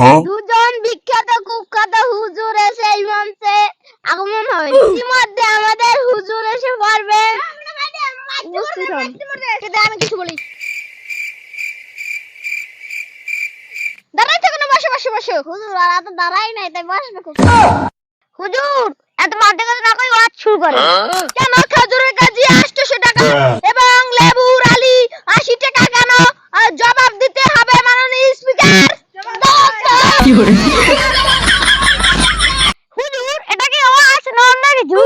হ্যাঁ? দুজন বিখ্যাত কুখ্যাত হুজুর এসে এই মঞ্চে আগমন হবে ইতিমধ্যে আমাদের হুজুর এসে পড়বে। উপস্থিত হন। আমি কিছু বলি। দাঁড়াই থাকো না বসে বসে বসে। হুজুর আর এত দাঁড়াই নাই তাই বসবে খুব হুজুর এত মাঠে কথা না কই ওয়াজ শুরু করে। কেন? খেজুরের কেজি হুজুর এটা কি ওয়াজ না অন্য কিছু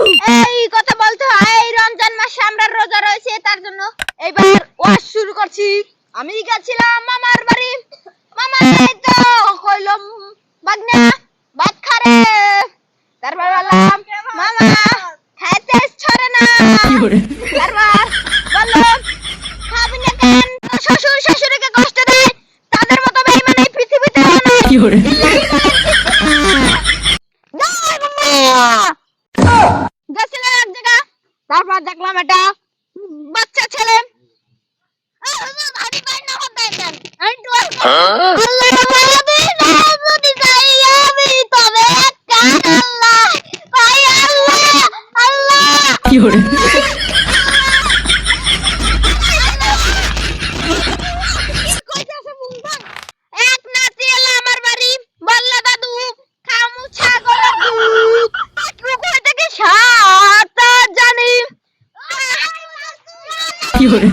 এই কথা বলতে হয় এই রমজান মাসে আমরা রোজা রয়েছে তার জন্য এইবার ওয়াজ শুরু করছি। আমি গেছিলাম মামার বাড়ি। মামা এই তো কইলাম বাগনা ভাত খারে তারপর বললাম মামা খাইতে ছড়ে না? তারপর বললাম খাবি না কেন তোর শ্বশুর শাশুড়িকে কষ্ট দেয় তাদের মতো বেইমান এই পৃথিবীতে আর নেই জয় বাংলা! গেছিলাম এক জায়গা তারপর দেখলাম এটা বাচ্চা ছেলে। কি হুজুর, কি করে?